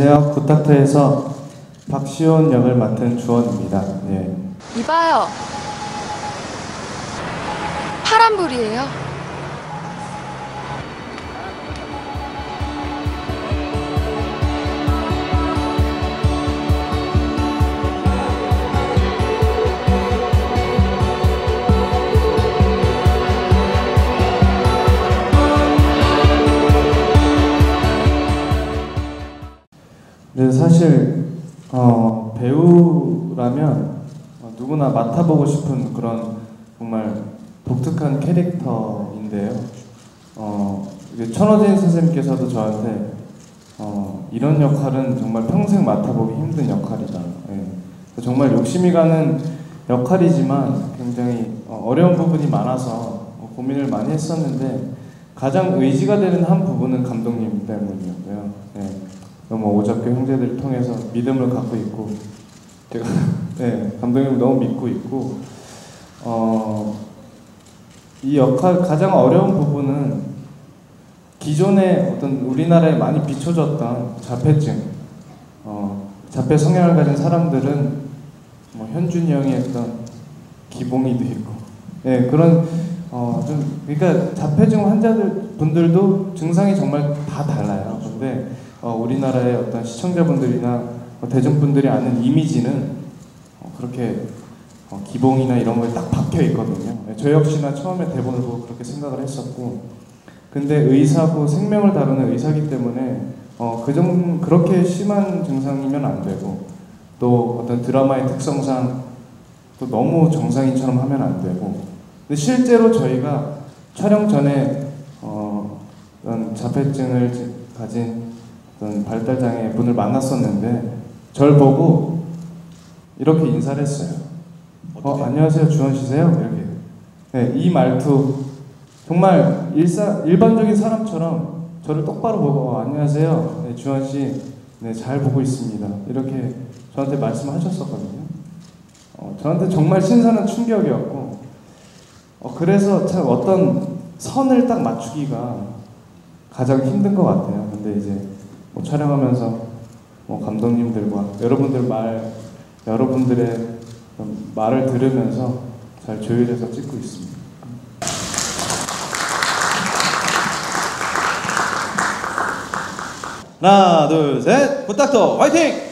안녕하세요. 굿닥터에서 박시온 역을 맡은 주원입니다. 예. 이봐요. 파란불이에요. 근데 사실 어, 배우라면 어, 누구나 맡아보고 싶은 그런 정말 독특한 캐릭터인데요. 어, 천호진 선생님께서도 저한테 어, 이런 역할은 정말 평생 맡아보기 힘든 역할이다. 예. 정말 욕심이 가는 역할이지만 굉장히 어, 어려운 부분이 많아서 어, 고민을 많이 했었는데 가장 의지가 되는 한 부분은 감독님 때문이었고요. 예. 너무 오작교 형제들 통해서 믿음을 갖고 있고 제가 네, 감독님을 너무 믿고 있고 어, 이 역할 가장 어려운 부분은 기존에 어떤 우리나라에 많이 비춰졌던 자폐증, 어, 자폐 성향을 가진 사람들은 뭐 현준이 형이 했던 기봉이도 있고, 예 그런 어, 좀 그러니까 자폐증 환자들 분들도 증상이 정말 다 달라요. 근데 어, 우리나라의 어떤 시청자분들이나 어, 대중분들이 아는 이미지는 어, 그렇게 어, 기봉이나 이런 거에 딱 박혀 있거든요. 네, 저 역시나 처음에 대본을 보고 그렇게 생각을 했었고, 근데 의사고 생명을 다루는 의사기 때문에 어, 그 정, 그렇게 심한 증상이면 안 되고, 또 어떤 드라마의 특성상 또 너무 정상인처럼 하면 안 되고, 근데 실제로 저희가 촬영 전에 어, 자폐증을 지- 가진 어떤 발달장애 분을 만났었는데 절 보고 이렇게 인사를 했어요. 어, 안녕하세요, 주원 씨세요? 이렇게. 네, 이 말투 정말 일사, 일반적인 사람처럼 저를 똑바로 보고 어, 안녕하세요, 네, 주원 씨, 네, 잘 보고 있습니다. 이렇게 저한테 말씀하셨었거든요. 어, 저한테 정말 신선한 충격이었고, 어, 그래서 참 어떤 선을 딱 맞추기가 가장 힘든 것 같아요. 근데 이제 뭐 촬영하면서 뭐 감독님들과 여러분들 말, 여러분들의 말을 들으면서 잘 조율해서 찍고 있습니다. 하나, 둘, 셋. 굿닥터 화이팅!